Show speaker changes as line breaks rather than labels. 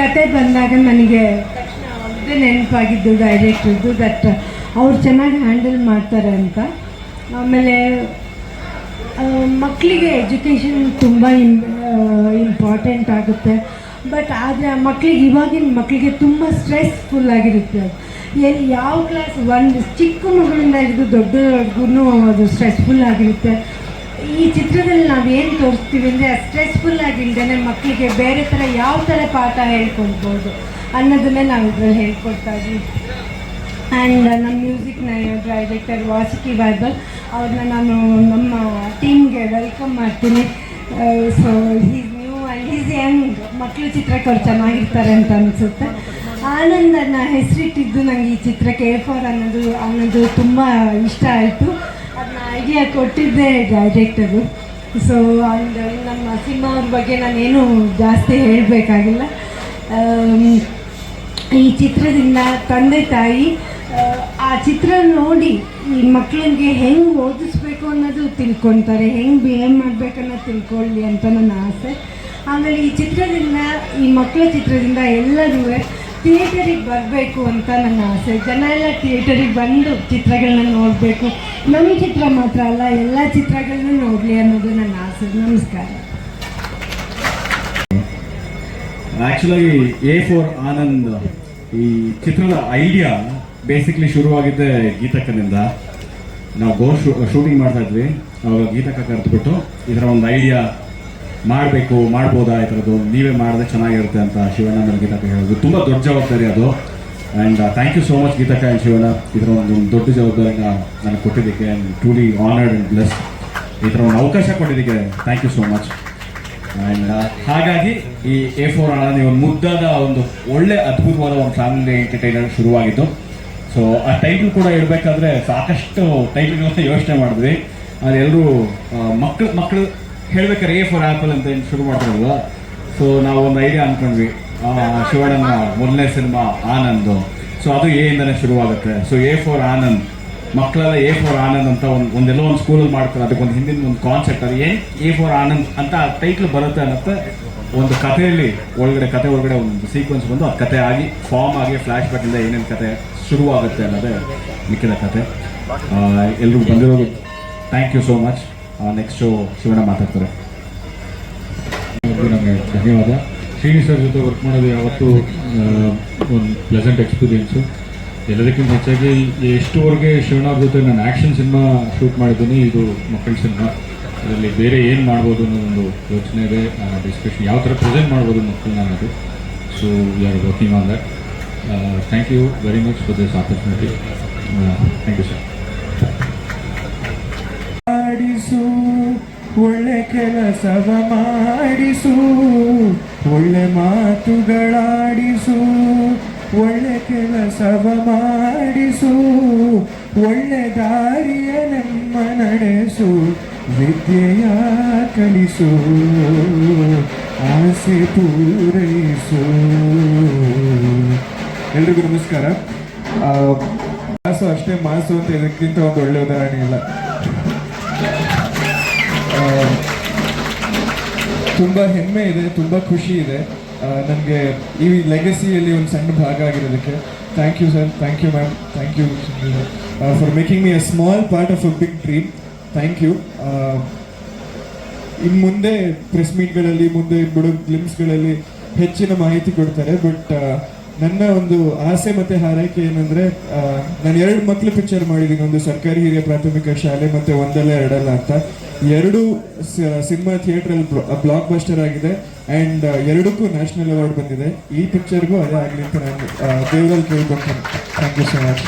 ಕತೆ ಬಂದಾಗ ನನಗೆ ತಕ್ಷಣ ನೆನಪಾಗಿದ್ದು ಡೈರೆಕ್ಟ್ರದ್ದು ದಟ್ ಅವ್ರು ಚೆನ್ನಾಗಿ ಹ್ಯಾಂಡಲ್ ಮಾಡ್ತಾರೆ ಅಂತ. ಆಮೇಲೆ ಮಕ್ಕಳಿಗೆ ಎಜುಕೇಷನ್ ತುಂಬ ಇಂಪಾರ್ಟೆಂಟ್ ಆಗುತ್ತೆ. ಬಟ್ ಆದರೆ ಮಕ್ಕಳಿಗೆ ಇವಾಗಿನ ಮಕ್ಕಳಿಗೆ ತುಂಬ ಸ್ಟ್ರೆಸ್ಫುಲ್ ಆಗಿರುತ್ತೆ ಎಲ್ಲಿ, ಯಾವ ಕ್ಲಾಸ್ ಒಂದು ಚಿಕ್ಕ ಮಗಳಿಂದ ಹಿಡಿದು ದೊಡ್ಡವ್ರಿಗೂ ಅದು ಸ್ಟ್ರೆಸ್ಫುಲ್ ಆಗಿರುತ್ತೆ. ಈ ಚಿತ್ರದಲ್ಲಿ ನಾವು ಏನು ತೋರಿಸ್ತೀವಿ ಅಂದರೆ ಸ್ಟ್ರೆಸ್ಫುಲ್ ಆಗಿಲ್ದೇ ಮಕ್ಕಳಿಗೆ ಬೇರೆ ಥರ ಯಾವ ಥರ ಪಾಠ ಹೇಳ್ಕೊಡ್ಬೋದು ಅನ್ನೋದನ್ನೇ ನಾವು ಇದ್ರಲ್ಲಿ ಹೇಳ್ಕೊಡ್ತಾ ಇದ್ವಿ ಆ್ಯಂಡ್ ನಮ್ಮ ಮ್ಯೂಸಿಕ್ನ ಡೈರೆಕ್ಟರ್ ವಾಸುಕಿ ಬೈಬಲ್ ಅವ್ರನ್ನ ನಾನು ನಮ್ಮ ಟೀಮ್ಗೆ ವೆಲ್ಕಮ್ ಮಾಡ್ತೀನಿ. So he's new and is young ಮಕ್ಕಳು ಚಿತ್ರಕರು ಚೆನ್ನಾಗಿರ್ತಾರೆ ಅಂತ ಅನಿಸುತ್ತೆ. ಆನಂದನ ಹೆಸರಿಟ್ಟಿದ್ದು ನನಗೆ ಈ ಚಿತ್ರಕ್ಕೆ ಫಾರ್ ಅನ್ನೋದು ಅನ್ನೋದು ತುಂಬ ಇಷ್ಟ ಆಯಿತು. ಐಡಿಯಾ ಕೊಟ್ಟಿದ್ದೆ ಡೈರೆಕ್ಟರು ಸೊ ಅಂಡ್ ನಮ್ಮ ಸಿನಿಮಾ ಅವ್ರ ಬಗ್ಗೆ ನಾನೇನು ಜಾಸ್ತಿ ಹೇಳಬೇಕಾಗಿಲ್ಲ. ಈ ಚಿತ್ರದಿಂದ ತಂದೆ ತಾಯಿ ಆ, ಚಿತ್ರ ನೋಡಿ ಈ ಮಕ್ಕಳಿಗೆ ಹೆಂಗೆ ಓದಿಸ್ಬೇಕು ಅನ್ನೋದು ತಿಳ್ಕೊತಾರೆ ಹೆಂಗೆ ಬಿಹೇವ್ ಮಾಡ್ಬೇಕು ಅನ್ನೋದು ತಿಳ್ಕೊಳ್ಳಿ ಅಂತ ನನ್ನ ಆಸೆ. ಆಮೇಲೆ ಈ ಚಿತ್ರದಿಂದ ಈ ಮಕ್ಕಳ ಚಿತ್ರದಿಂದ ಎಲ್ಲರೂ ಥಿಯೇಟರಿಗೆ ಬರಬೇಕು ಅಂತ ನನ್ನ ಆಸೆ. ಜನ ಎಲ್ಲ ಥಿಯೇಟರಿಗೆ ಬಂದು ಚಿತ್ರಗಳನ್ನ ನೋಡಬೇಕು. ನಮ್ಮ ಚಿತ್ರ ಮಾತ್ರ ಅಲ್ಲ, ಎಲ್ಲ ಚಿತ್ರಗಳನ್ನೂ ನೋಡಲಿ ಅನ್ನೋದು ನನ್ನ ಆಸೆ. ನಮಸ್ಕಾರ.
ಆ್ಯಕ್ಚುಲಾಗಿ ಎ ಫೋರ್ ಆನಂದ್ ಈ ಚಿತ್ರದ ಐಡಿಯಾ ಬೇಸಿಕ್ಲಿ ಶುರುವಾಗಿದ್ದೆ ಗೀತಕ್ಕನಿಂದ. ನಾವು ಗೋ ಶೂಟಿಂಗ್ ಮಾಡ್ತಾ ಇದ್ವಿ. ಅವಾಗ ಗೀತಕ್ಕ ಕರೆದುಬಿಟ್ಟು ಇದರ ಒಂದು ಐಡಿಯಾ ಮಾಡಬೇಕು, ಮಾಡ್ಬೋದಾ ಈ ಥರದ್ದು ನೀವೇ ಮಾಡಿದ್ರೆ ಚೆನ್ನಾಗಿರುತ್ತೆ ಅಂತ ಶಿವಣ್ಣ ನನ್ನ ಗೀತಕ್ಕ ಹೇಳಿದ್ರು ತುಂಬ ದೊಡ್ಡ ಜವಾಬ್ದಾರಿ ಅದು. And thank you so much Geethakka and Shivanna. ಇದರ ಒಂದು ದೊಡ್ಡ ಜವಾಬ್ದಾರಿನ ನನಗೆ ಕೊಟ್ಟಿದ್ದಕ್ಕೆ and truly honoured and plus ಈ ಥರ ಒಂದು ಅವಕಾಶ ಕೊಟ್ಟಿದ್ದಕ್ಕೆ thank you so much and ಹಾಗಾಗಿ ಈ ಎ ಫೋರ್ ಅಣ್ಣ ಒಂದು ಮುದ್ದಾದ ಒಂದು ಒಳ್ಳೆ ಅದ್ಭುತವಾದ ಒಂದು ಫ್ಯಾಮಿಲಿ ಎಂಟರ್ಟೈನರ್ ಶುರುವಾಗಿತ್ತು ಸೊ ಆ ಟೈಟಲ್ ಕೂಡ ಇಡಬೇಕಾದ್ರೆ ಸಾಕಷ್ಟು ಟೈಟಲ್ಗಳನ್ನ ಯೋಚನೆ ಮಾಡಿದ್ವಿ. ಅದೆಲ್ಲರೂ ಮಕ್ಕಳು ಮಕ್ಕಳು ಹೇಳ್ಬೇಕಾದ್ರೆ ಎ ಫಾರ್ ಆ್ಯಪಲ್ ಅಂತ ಏನು ಶುರು ಮಾಡ್ತಾರಲ್ವ ಸೊ ನಾವು ಒಂದು ಐಡಿಯಾ ಅನ್ಕೊಂಡ್ವಿ. ಆ, ಶಿವಣ್ಣನ ಮೊದಲನೇ ಸಿನಿಮಾ ಆನಂದ್. ಸೊ ಅದು ಎ ಇಂದನೇ ಶುರುವಾಗುತ್ತೆ. ಸೊ ಎ ಫಾರ್ ಆನಂದ್ ಮಕ್ಕಳೆಲ್ಲ ಎ ಫಾರ್ ಆನಂದ್ ಅಂತ ಒಂದು ಒಂದೆಲ್ಲೋ ಒಂದು ಸ್ಕೂಲಲ್ಲಿ ಮಾಡ್ತಾರೆ. ಅದಕ್ಕೆ ಒಂದು ಹಿಂದಿನ ಒಂದು ಕಾನ್ಸೆಪ್ಟ್ ಅದು. ಏ ಎ ಫಾರ್ ಆನಂದ್ ಅಂತ ಟೈಟ್ಲ್ ಬರುತ್ತೆ ಅನ್ನತ್ತೆ. ಒಂದು ಕಥೆಯಲ್ಲಿ ಒಳಗಡೆ ಕತೆ ಒಳಗಡೆ ಒಂದು ಸೀಕ್ವೆನ್ಸ್ ಬಂದು ಆ ಕತೆ ಆಗಿ ಫಾರ್ಮ್ ಆಗಿ ಫ್ಲಾಶ್ ಬ್ಯಾಕಿಂದ ಏನೇನು ಕತೆ ಶುರುವಾಗುತ್ತೆ ಅನ್ನೋದೇ ಮಿಕ್ಕಿದ ಕತೆ. ಎಲ್ಲರೂ ಬಂದಿರೋದು thank you so much next show Shivanna ಮಾತಾಡ್ತಾರೆ.
ನಮಗೆ ಧನ್ಯವಾದ. ಶ್ರೀನಿ ಸರ್ ಜೊತೆ ವರ್ಕ್ ಮಾಡೋದು ಯಾವತ್ತೂ ಒಂದು ಪ್ಲೆಸೆಂಟ್ ಎಕ್ಸ್ಪೀರಿಯೆನ್ಸು ಎಲ್ಲದಕ್ಕಿಂತ ಹೆಚ್ಚಾಗಿ ಎಷ್ಟುವರೆಗೆ ಶಿವಣ್ಣ ಜೊತೆ ನಾನು ಆ್ಯಕ್ಷನ್ ಸಿನಿಮಾ ಶೂಟ್ ಮಾಡಿದ್ದೀನಿ, ಇದು ಮಕ್ಕಳ ಸಿನಿಮಾ ಅದರಲ್ಲಿ ಬೇರೆ ಏನು ಮಾಡ್ಬೋದು ಅನ್ನೋ ಒಂದು ಯೋಚನೆ ಇದೆ. ಡಿಸ್ಕಷನ್ ಯಾವ ಥರ ಪ್ರೆಸೆಂಟ್ ಮಾಡ್ಬೋದು ಮಕ್ಕಳನ್ನ ಅನ್ನೋದು so we are working on that thank you very much for this opportunity thank you sir
ಮಾಡಿಸು, ಒಳ್ಳೆ ಕೆಲಸವ ಮಾಡಿಸು, ಒಳ್ಳೆ ಮಾತುಗಳಾಡಿಸು, ಒಳ್ಳೆ ಕೆಲಸವ ಮಾಡಿಸು, ಒಳ್ಳೆ ದಾರಿಯ ನಮ್ಮ ನಡೆಸು, ವಿದ್ಯೆಯ ಕಲಿಸು, ಆಸೆ ಪೂರೈಸು. ಎಲ್ರಿಗೂ ನಮಸ್ಕಾರ. ಮಾಸು ಅಷ್ಟೇ ಮಾಸು ಅಂತ ಇದಕ್ಕಿಂತ ಒಂದು ಒಳ್ಳೆ ಉದಾಹರಣೆ ಇಲ್ಲ ತುಂಬ ಹೆಮ್ಮೆ ಇದೆ, ತುಂಬ ಖುಷಿ ಇದೆ. ನನಗೆ ಈ ಲೆಗಸಿಯಲ್ಲಿ ಒಂದು ಸಣ್ಣ ಭಾಗ ಆಗಿರೋದಕ್ಕೆ. Thank you sir thank you ma'am thank you for making me a small part of a big dream thank you ಇನ್ನು ಮುಂದೆ ಪ್ರೆಸ್ ಮೀಟ್ಗಳಲ್ಲಿ ಮುಂದೆ ಬಿಡೋ ಗ್ಲಿಮ್ಸ್ಗಳಲ್ಲಿ ಹೆಚ್ಚಿನ ಮಾಹಿತಿ ಕೊಡ್ತಾರೆ. ಬಟ್ ನನ್ನ ಒಂದು ಆಸೆ ಮತ್ತೆ ಹಾರೈಕೆ ಏನಂದ್ರೆ ನಾನು ಎರಡು ಮಕ್ಕಳು ಪಿಕ್ಚರ್ ಮಾಡಿದ್ದೀನಿ. ಒಂದು ಸರ್ಕಾರಿ ಹಿರಿಯ ಪ್ರಾಥಮಿಕ ಶಾಲೆ ಮತ್ತೆ ಒಂದಲ್ಲ ಎರಡಲ್ಲ ಅಂತ. ಎರಡು ಸಿನಿಮಾ ಥಿಯೇಟ್ರಲ್ಲಿ ಬ್ಲಾಕ್ ಬಸ್ಟರ್ ಆಗಿದೆ. ಅಂಡ್ ಎರಡಕ್ಕೂ ನ್ಯಾಷನಲ್ ಅವಾರ್ಡ್ ಬಂದಿದೆ. ಈ ಪಿಕ್ಚರ್ಗೂ ಅದೇ ಆಗಲಿ ಅಂತ ನಾನು ದೇವರಲ್ಲಿ ಕೇಳ್ಕೊಂತೀನಿ. Thank you so much